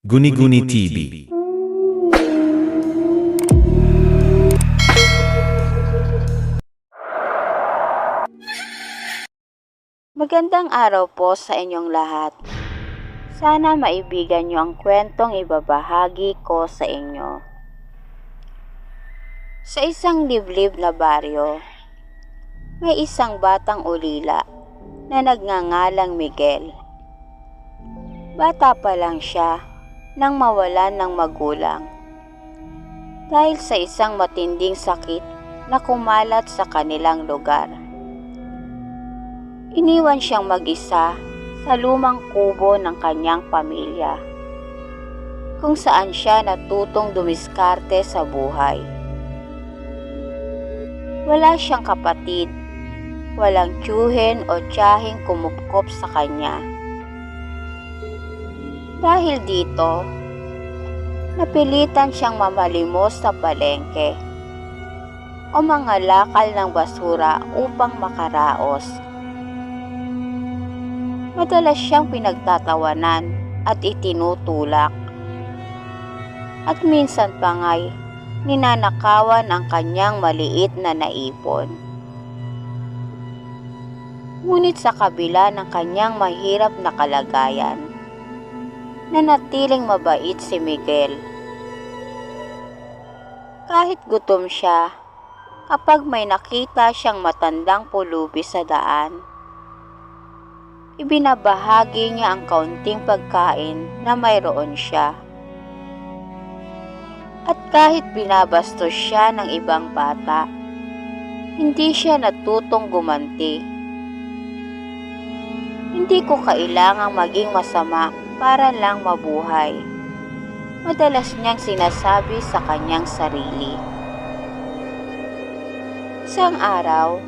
Guni-Guni TV. Magandang araw po sa inyong lahat. Sana maibigan niyo ang kwentong ibabahagi ko sa inyo. Sa isang liblib na baryo, may isang batang ulila na nagngangalang Miguel. Bata pa lang siya nang mawalan ng magulang dahil sa isang matinding sakit na kumalat sa kanilang lugar. Iniwan siyang mag-isa sa lumang kubo ng kanyang pamilya, kung saan siya natutong dumiskarte sa buhay. Wala siyang kapatid, walang tiyuhin o tiyahing kumupkop sa kanya. Dahil dito, napilitan siyang mamalimos sa palengke o mga lakal ng basura upang makaraos. Madalas siyang pinagtatawanan at itinutulak. At minsan pa nga'y ninanakawan ang kanyang maliit na naipon. Ngunit sa kabila ng kanyang mahirap na kalagayan, nanatiling mabait si Miguel. Kahit gutom siya, kapag may nakita siyang matandang pulubi sa daan, ibinabahagi niya ang kaunting pagkain na mayroon siya. At kahit binabastos siya ng ibang bata, hindi siya natutong gumanti. Hindi ko kailangang maging masama para lang mabuhay. Madalas niyang sinasabi sa kanyang sarili. Isang araw,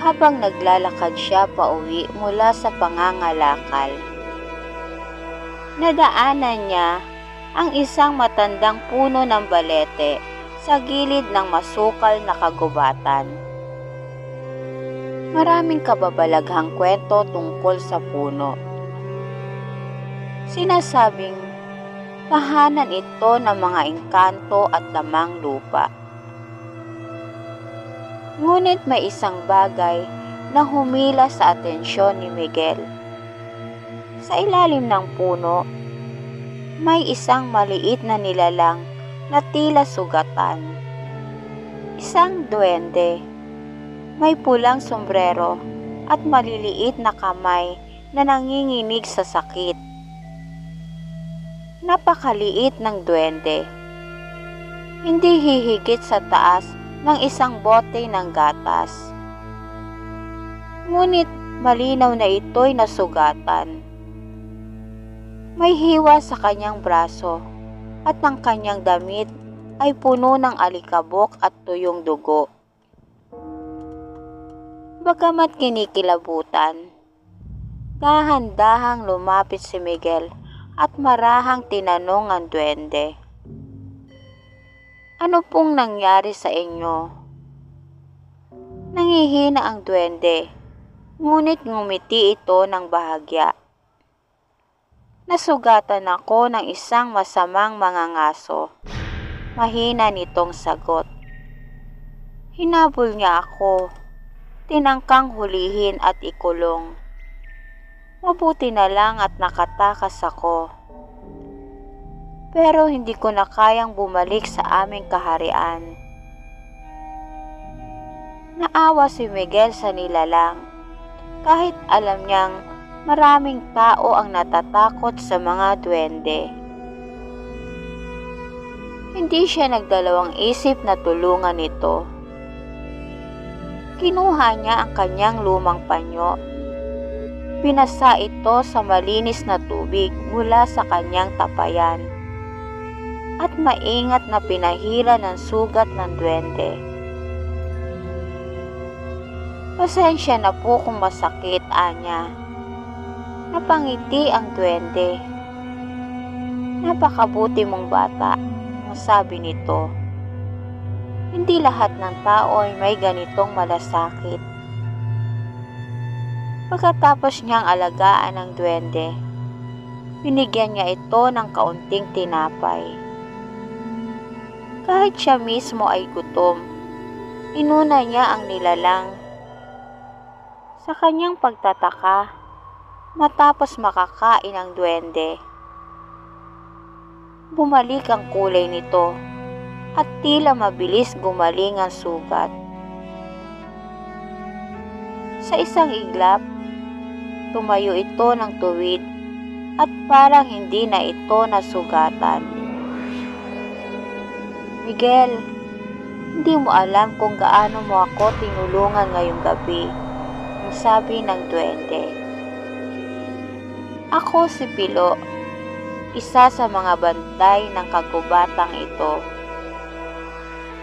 habang naglalakad siya pauwi mula sa pangangalakal. Nadaanan niya ang isang matandang puno ng balete sa gilid ng masukal na kagubatan. Maraming kababalaghang kwento tungkol sa puno. Sinasabing tahanan ito ng mga engkanto at lamang lupa. Ngunit may isang bagay na humila sa atensyon ni Miguel. Sa ilalim ng puno, may isang maliit na nilalang na tila sugatan. Isang duwende, may pulang sombrero at maliliit na kamay na nanginginig sa sakit. Napakaliit ng duwende. Hindi hihigit sa taas ng isang bote ng gatas. Ngunit malinaw na ito'y nasugatan. May hiwa sa kanyang braso at ang kanyang damit ay puno ng alikabok at tuyong dugo. Bagamat kinikilabutan, dahan-dahang lumapit si Miguel at marahang tinanong ang duwende. Ano pong nangyari sa inyo? Nangihina ang duwende, ngunit ngumiti ito ng bahagya. Nasugatan ako ng isang masamang mangangaso. Mahina nitong sagot. Hinabol niya ako. Tinangkang hulihin at ikulong. Mabuti na lang at nakatakas ako pero hindi ko na kayang bumalik sa aming kaharian. Naawa si Miguel sa nilalang kahit alam niyang maraming tao ang natatakot sa mga duwende. Hindi siya nagdalawang isip na tulungan ito. Kinuha niya ang kanyang lumang panyo. Pinasa ito sa malinis na tubig mula sa kanyang tapayan at maingat na pinahila ng sugat ng duwende. Pasensya na po kung masakit, Anya. Napangiti ang duwende. Napakabuti mong bata, masabi nito. Hindi lahat ng tao ay may ganitong malasakit. Pagkatapos niyang alagaan ang duwende, binigyan niya ito ng kaunting tinapay. Kahit siya mismo ay gutom, inuna niya ang nilalang. Sa kanyang pagtataka, matapos makakain ang duwende, bumalik ang kulay nito at tila mabilis gumaling ang sugat. Sa isang iglap, tumayo ito ng tuwid at parang hindi na ito nasugatan. Miguel, hindi mo alam kung gaano mo ako tinulungan ngayong gabi, ang sabi ng duwende. Ako si Pilo, isa sa mga bantay ng kagubatang ito.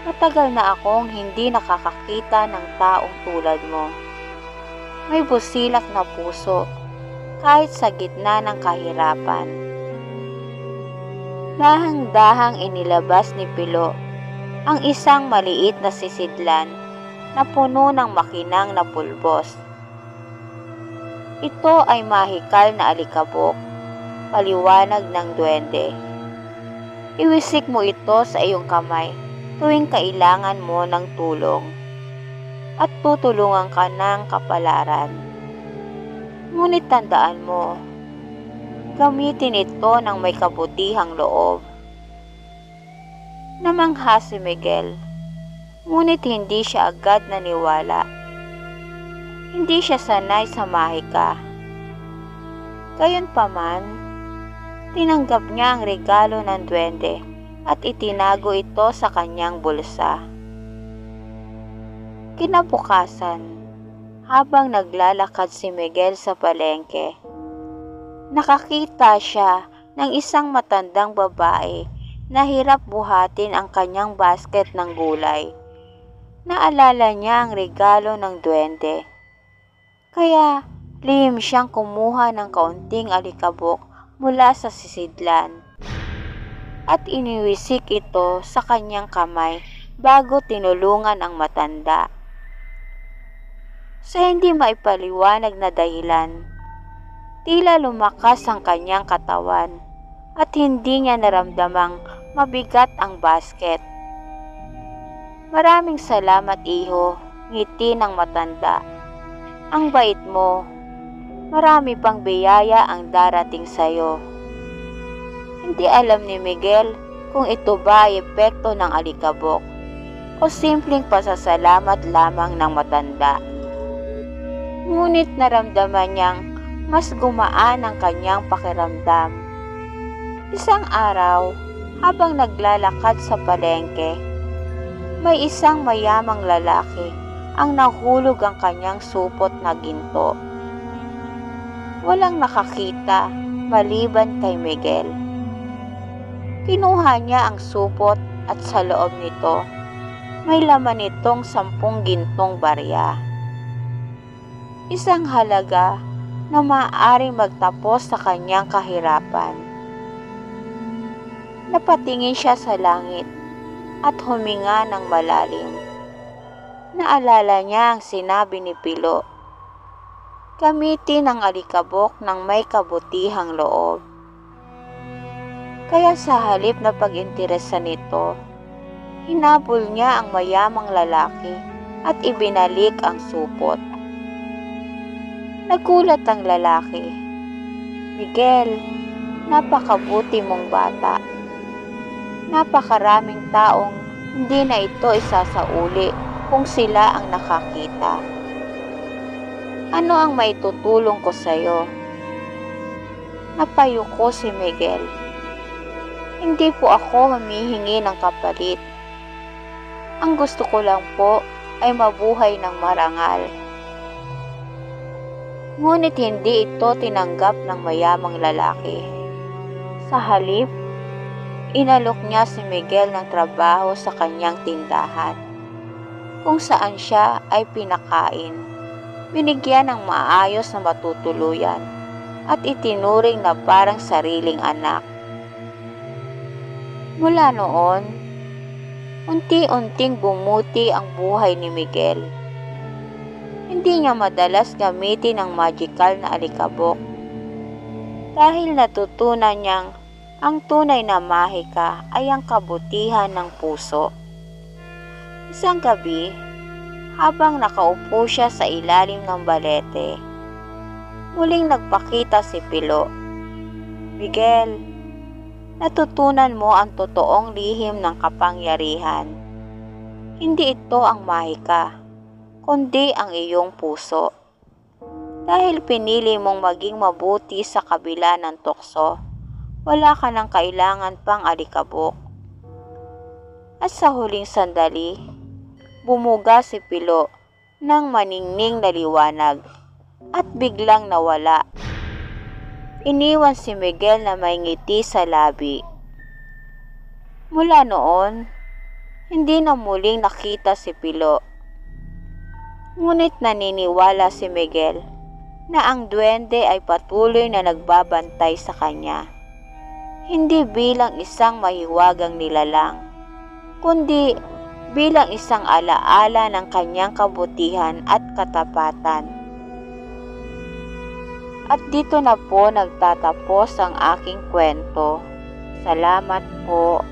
Matagal na akong hindi nakakakita ng taong tulad mo. May busilak na puso kahit sa gitna ng kahirapan. Dahang-dahang inilabas ni Pilo ang isang maliit na sisidlan na puno ng makinang na pulbos. Ito ay mahikal na alikabok, paliwanag ng duwende. Iwisik mo ito sa iyong kamay tuwing kailangan mo ng tulong at tutulungan ka ng kapalaran. Ngunit tandaan mo, gamitin ito ng may kabutihang loob. Namangha si Miguel, ngunit hindi siya agad naniwala. Hindi siya sanay sa mahika. Gayunpaman, tinanggap niya ang regalo ng duwende at itinago ito sa kanyang bulsa. Kinabukasan, habang naglalakad si Miguel sa palengke, nakakita siya ng isang matandang babae na hirap buhatin ang kanyang basket ng gulay. Naalala niya ang regalo ng duwende. Kaya lihim siyang kumuha ng kaunting alikabok mula sa sisidlan at iniwisik ito sa kanyang kamay bago tinulungan ang matanda. Sa hindi maipaliwanag na dahilan, tila lumakas ang kanyang katawan at hindi niya naramdamang mabigat ang basket. Maraming salamat iho, ngiti ng matanda. Ang bait mo, marami pang biyaya ang darating sa'yo. Hindi alam ni Miguel kung ito ba ay epekto ng alikabok o simpleng pasasalamat lamang ng matanda. Ngunit naramdaman niyang mas gumaan ang kanyang pakiramdam. Isang araw, habang naglalakad sa palengke, may isang mayamang lalaki ang nahulog ang kanyang supot na ginto. Walang nakakita maliban kay Miguel. Kinuha niya ang supot at sa loob nito, may laman itong sampung gintong barya. Isang halaga na maaaring magtapos sa kanyang kahirapan. Napatingin siya sa langit at huminga ng malalim. Naalala niya ang sinabi ni Pilo. Gamitin ang alikabok ng may kabutihang loob. Kaya sa halip na pag-interesa nito, hinabol niya ang mayamang lalaki at ibinalik ang supot. Nagulat ang lalaki. Miguel, napakabuti mong bata. Napakaraming taong hindi na ito isasauli kung sila ang nakakita. Ano ang maitutulong ko sa'yo? Napayuko si Miguel. Hindi po ako humihingi ng kapalit. Ang gusto ko lang po ay mabuhay ng marangal. Ngunit hindi ito tinanggap ng mayamang lalaki. Sa halip, inalok niya si Miguel ng trabaho sa kanyang tindahan, kung saan siya ay pinakain, binigyan ng maayos na matutuluyan, at itinuring na parang sariling anak. Mula noon, unti-unting bumuti ang buhay ni Miguel hindi niya madalas gamitin ang magical na alikabok. dahil natutunan niyang ang tunay na mahika ay ang kabutihan ng puso. Isang gabi, habang nakaupo siya sa ilalim ng balete, muling nagpakita si Pilo. Miguel, natutunan mo ang totoong lihim ng kapangyarihan. Hindi ito ang mahika, kundi ang iyong puso. Dahil pinili mong maging mabuti sa kabila ng tukso, wala ka nang kailangan pang alikabok. At sa huling sandali, bumuga si Pilo ng maningning na liwanag at biglang nawala. Iniwan si Miguel na may ngiti sa labi. Mula noon, hindi na muling nakita si Pilo. Ngunit naniniwala si Miguel na ang duwende ay patuloy na nagbabantay sa kanya. Hindi bilang isang mahiwagang nilalang, kundi bilang isang alaala ng kanyang kabutihan at katapatan. At dito na po nagtatapos ang aking kwento. Salamat po.